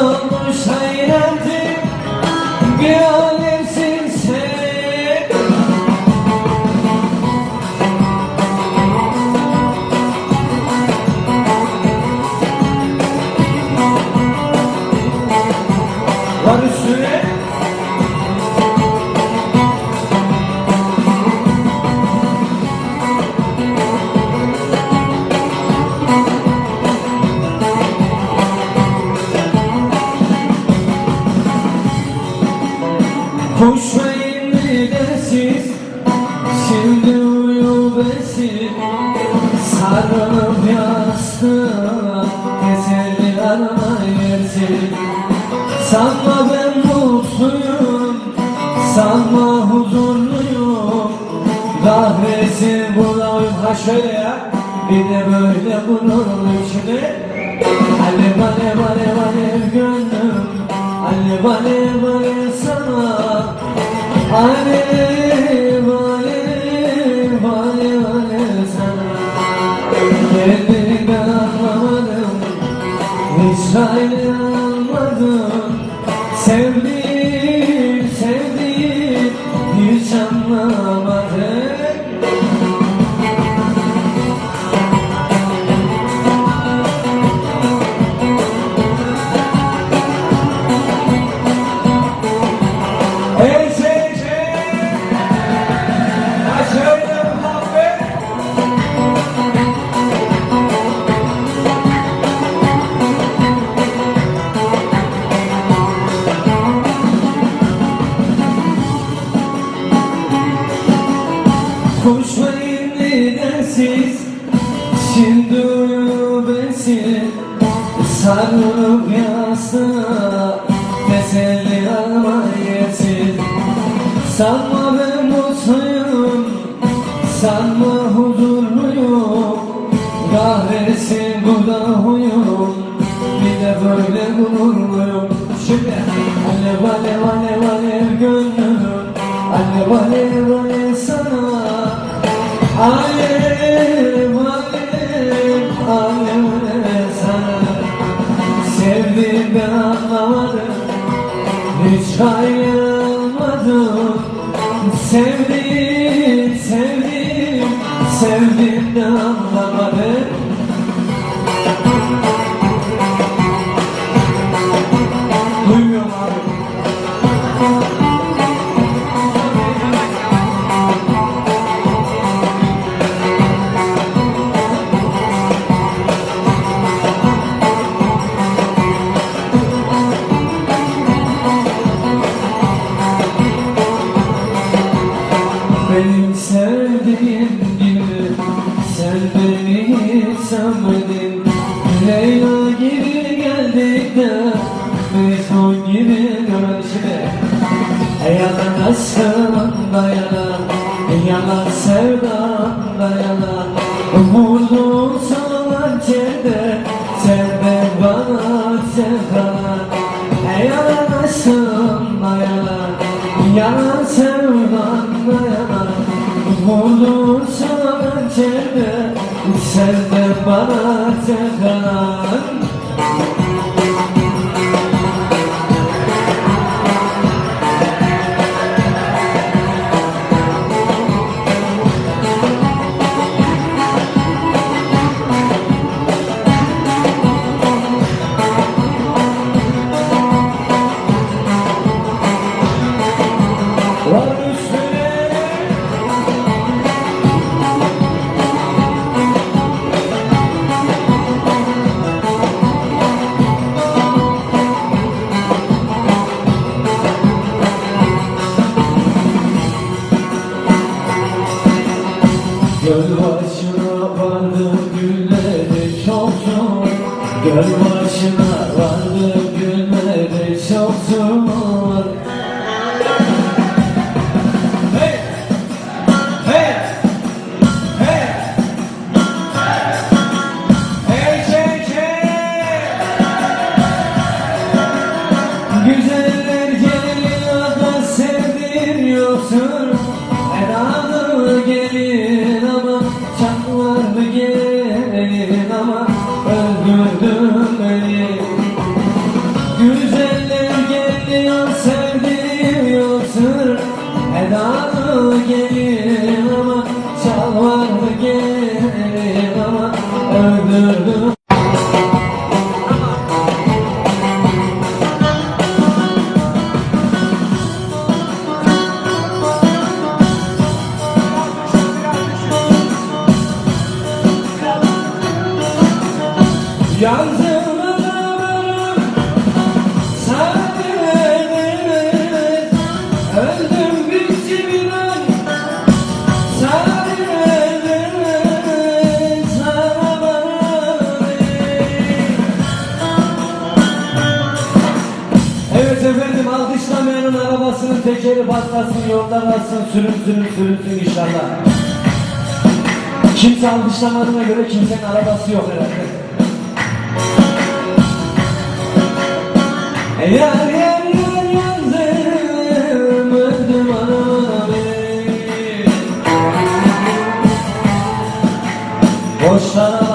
olmuş hayretim Bir Kuşmayın midesiz Şimdi uyu besin Sarılıp yastığa Kesildi arama yersin ben mutluyum. Sanma huzurluyum. Kahvesi bulayım ha şöyle ya Bir de böyle gururluyum şimdi Kendini ben anlamadım. Hiç ayrı almadım Sarılıp yastığa Teselli alma yesin Sanma ben mutluyum Sanma huzurluyum Kahretsin bu da huyum Bir de böyle gururluyum Şimdi Alev alev alev alev gönlüm Alev alev alev sana. Alev Hiç Sevdim, sevdim, sevdim de anlamadım sevmedin Leyla gibi geldik de. Mecnun gibi dön şimdi. Yalan aşkım dayanan Yalan sevdam dayanan Vurdum de başına vardı gülleri çok zor Göl başına vardı Yandım adamım Sadece Öldüm an Sadece Sana bana Evet efendim alkışlamayanın arabasının tekeri patlasın yolda kalsın sürün sürün sürünsün inşallah. Kimse alkışlamadığına göre kimsenin arabası yok herhalde. Yar yar yar yandım